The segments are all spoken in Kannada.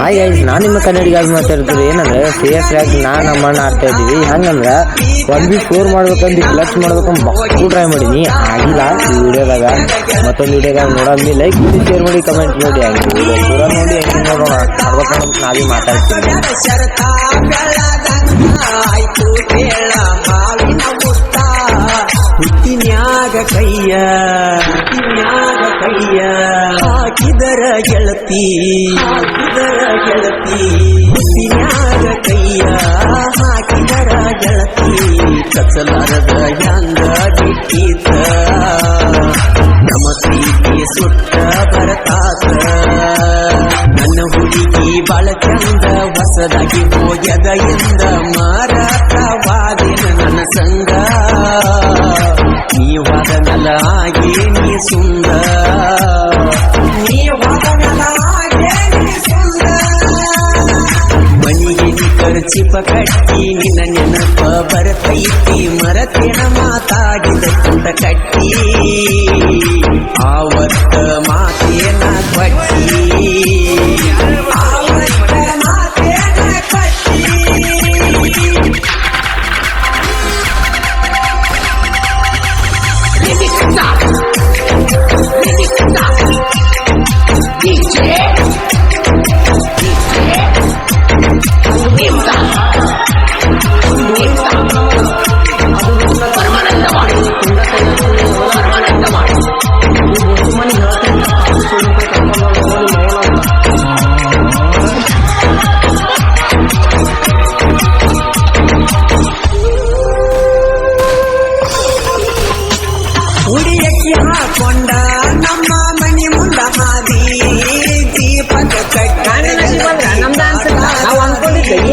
ಹಾಯ್ ಗೈಸ್ ನಾನು ನಿಮ್ಮ ಕನ್ನಡಿಗಾಗಿ ಮಾತಾಡ್ತಿದ್ರು ಏನಂದ್ರೆ ಸಿ ಎಸ್ ರ್ಯಾಕ್ ನಾ ನಮ್ಮ ಅಣ್ಣ ಆಡ್ತಾ ಇದ್ದೀವಿ. ಹಂಗಂದ್ರೆ ಒನ್ ಬಿ ಸ್ಕೋರ್ ಮಾಡ್ಬೇಕಂದು ಕ್ಲಚ್ ಮಾಡ್ಬೇಕಂತ ಬಾಕು ಟ್ರೈ ಮಾಡೀನಿ. ಆಗಿಲ್ಲ, ಈ ವಿಡಿಯೋದಾಗ ಮತ್ತೊಂದು ವಿಡಿಯೋದಾಗ ನೋಡಿ ಲೈಕ್ ಮಾಡಿ ಶೇರ್ ಮಾಡಿ ಕಮೆಂಟ್ ಮಾಡಿ. ಆಗಿ ಪೂರ ನೋಡಿ, ಹೆಂಗೆ ನೋಡೋಣ, ಮಾಡ್ಬೇಕಂತ ನಾವೇ ಹುಟ್ಟಿನ್ಯಾಗ ಕೈಯ ಗೆಳತಿ. ಗೆಳತಿ ಹುಟ್ಟಿನ್ಯಾಗ ಕೈಯ ಹಾಕಿದರ ಗೆಳತಿ ಕಚ್ಚಲಾರದ ಹ್ಯಾಂಗ ಬಿಟ್ಟಿತ ನಮ್ಮ ಪ್ರೀತಿ ಸುಟ್ಟ ಬರತಾತ ನನ್ನ ಹುಡುಗಿ ಬಾಳ ಚಂದ ಹೊಸದಾಗಿ ಹೋಗ್ಯದ ಎಂದ ಮನಿಗೆ ಪಕಟ್ಟಿ ನಿನ್ನ ನೆನಪ ಬರತೈತಿ. ಮರತಿನ ಮಾತಾಡಿದ ಕಟ್ಟಿ. ಆವತ್ತ ಮಾತೇನ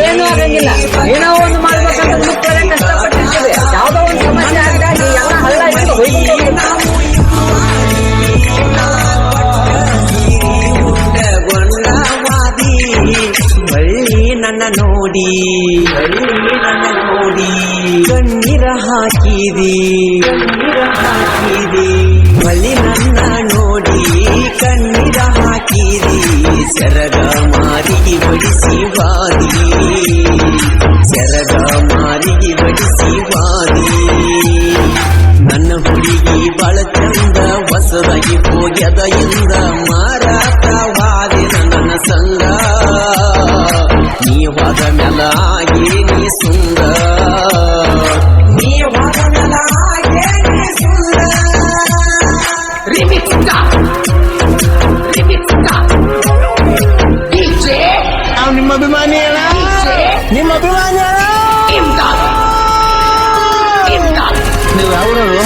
ಏನೂ ಆಗಂಗಿಲ್ಲ. ಏನೋ ಒಂದು ಮಾಡ್ಬೇಕಂತ ಮುಖ್ಯವಾಗಿ ಕಷ್ಟಪಟ್ಟಿರ್ತೀವಿ. ಯಾವ್ದೋ ಒಂದು ಸಮಸ್ಯೆ ಆದಾಗ ಎಲ್ಲ ಹಳ್ಳ ಇಟ್ಟು ಬಳ್ಳಿ ನನ್ನ ನೋಡಿ ನನ್ನ ನೋಡಿ ಕಣ್ಣೀರ ಹಾಕಿದಿ ಸೆರಗ ಮಾರಿಗೆ ಬಡಿಸಿ ವಾದಿ ಸೆರಗ ಮಾರಿಗೆ ಬಡಿಸಿ ವಾದಿ ನನ್ನ ಹುಡುಗಿ ಬಾಳ ಚಂದ ಹೊಸದಾಗಿ ಹೋಗ್ಯದ ಎಂದ ಮಾರಾಟವಾದಿನ ನನ್ನ ಸಂಗ. ನೀವಾದ ಮೆಲ ನಿಮ್ಮ ಅಭಿಮಾನಿ ನೀವು ಯಾವ್ರವರು?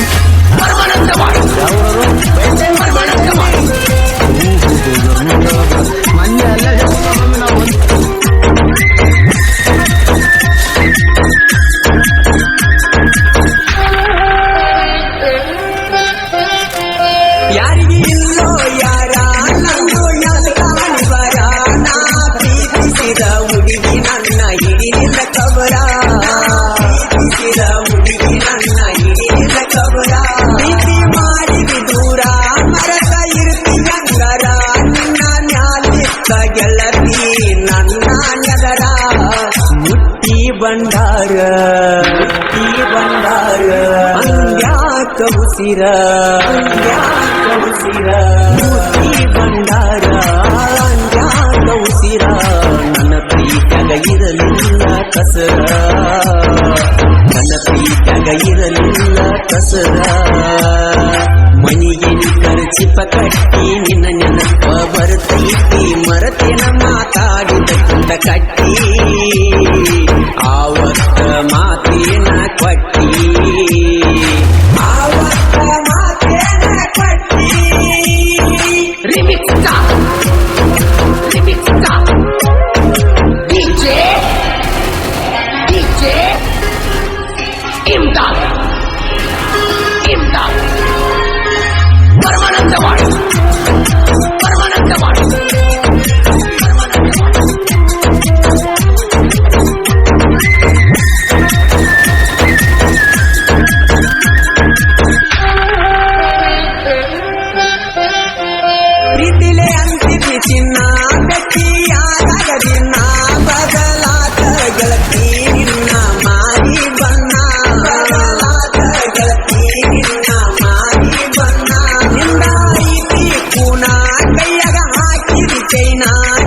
ಗೆಳತಿ ನನ್ನ ನಗರ ಮುಟ್ಟಿ ಬಂಡಾರ ಮುಟ್ಟಿ ಬಂಡಾರ ಹಂಗ್ಯಾಕ ಉಸಿರ ಮುಟ್ಟಿ ಬಂಡಾರ ಉಸಿರ ನನ್ನ ಪ್ರೀತ್ಯಾಗ ಇರಲಿಲ್ಲ ಕಸರ ನನ್ನ ಪ್ರೀತ್ಯಾಗ ಇರಲಿಲ್ಲ ಕಸರ ಮನಿಗೆ ನೆನಪ ಬರ್ತೈತಿ ಮರತೇನ ಕಟ್ಟ ಕಟ್ಟಿ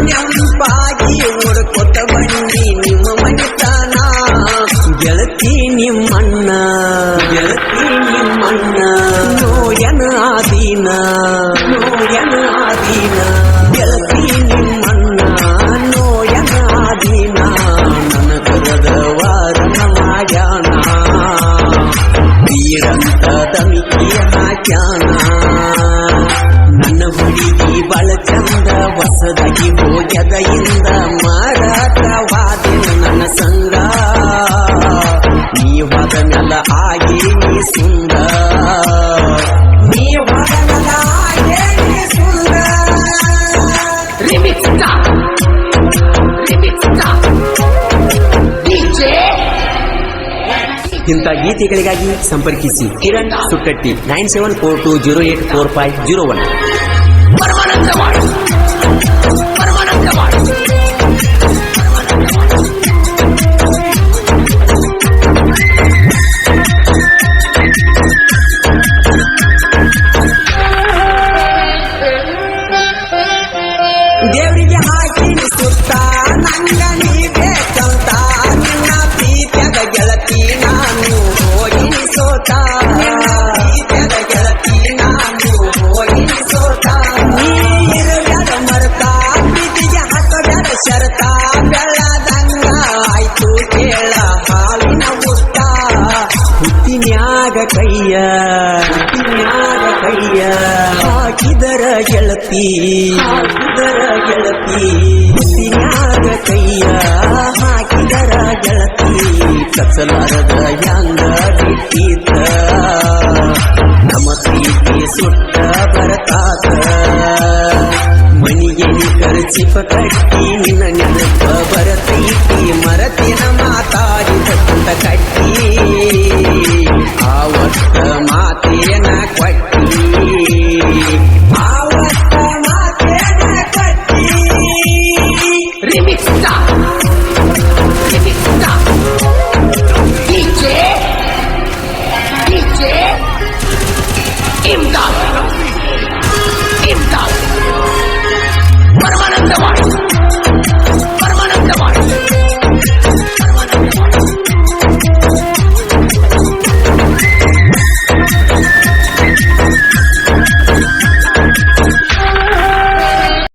ನೆಂಪಾಗಿ ಹೊಡ್ಕೊತ ಬನ್ನಿ ನಿಮ್ಮ ಮನೆತನ ಗೆಳತಿ ನಿಮ್ಮಣ್ಣ ಗೆಳತಿ ನಿಮ್ಮಣ್ಣ ನೋಯನ ಆದೀನ ನೋಯನ ಆದೀನ ಗೆಳತಿ ನಿಮ್ಮಣ್ಣ ನೋಯನ ಆದೀನ ನನ್ನ ಕುಲದ ವಾರನ ಮಾಯಾಣ ವೀರಂತ ದಮಿಕೆಯ ಹಾಕ್ಯಾನ ಹೊಸದಾಗಿ ಹೋಗ್ಯದ ಇಂದ ಮಾರಾಟವಾದಿನ ನನ್ನ ಸಂಗ ನೀವಾದ ನೆಲ ಆಗಿ ನೀ ಸುಂದ ನೀವಾದ ನೆಲ ಆಗಿ ನೀ ಸುಂದ. ಇಂಥ ಗೀತೆಗಳಿಗಾಗಿ ಸಂಪರ್ಕಿಸಿ Kiran Suttatti nine seven four two zero eight four five zero one. ದೇವರಿಗೆ ಹಾಕಿನಿ ಸುತ್ತ ನಂಗ ನೀ ಬೇಕಂತ ನಿನ್ನ ಪ್ರೀತ್ಯದ ಗೆಳತಿ ನಾನು. ಹೋಗಿನಿ ಸೋತ ಪ್ರೀತ್ಯದ ಗೆಳತಿ ನಾನು. ಹೋಗಿನಿ ಸೋತ ನೀರುಗದ ಮರುತ, ಪ್ರೀತಿಗೆ ಹಾಕಬೇಡ ಶರತ. ಬೆಳ್ಳದಂಗ ಆಯ್ತು ಕೇಳ ಹಾಲಿನ ಉತ್ತ ಹುಟ್ಟಿನ್ಯಾಗ ಕೈಯ ಹುಟ್ಟಿನ್ಯಾಗ ಕೈಯ. ಹಾಕಿದರ ಗೆಳತಿ. ಗೆಳತಿ. ಹುಟ್ಟಿನ್ಯಾಗ ಕೈಯ ಹಾಕಿದರ ಗೆಳತಿ. ಕಸಲಾರದ ಯಾಂಗ ಬಿಟ್ಟಿದ್ದ ನಮ್ಮ ಪ್ರೀತಿ ಸುಟ್ಟ ಬರತಾತ. ಮನಿಗೆ ಖರ್ಚಿಪ ಕಟ್ಟಿ, ನಿನ್ನ ನೆನಪ ಬರತೈತಿ. ಮರತಿನ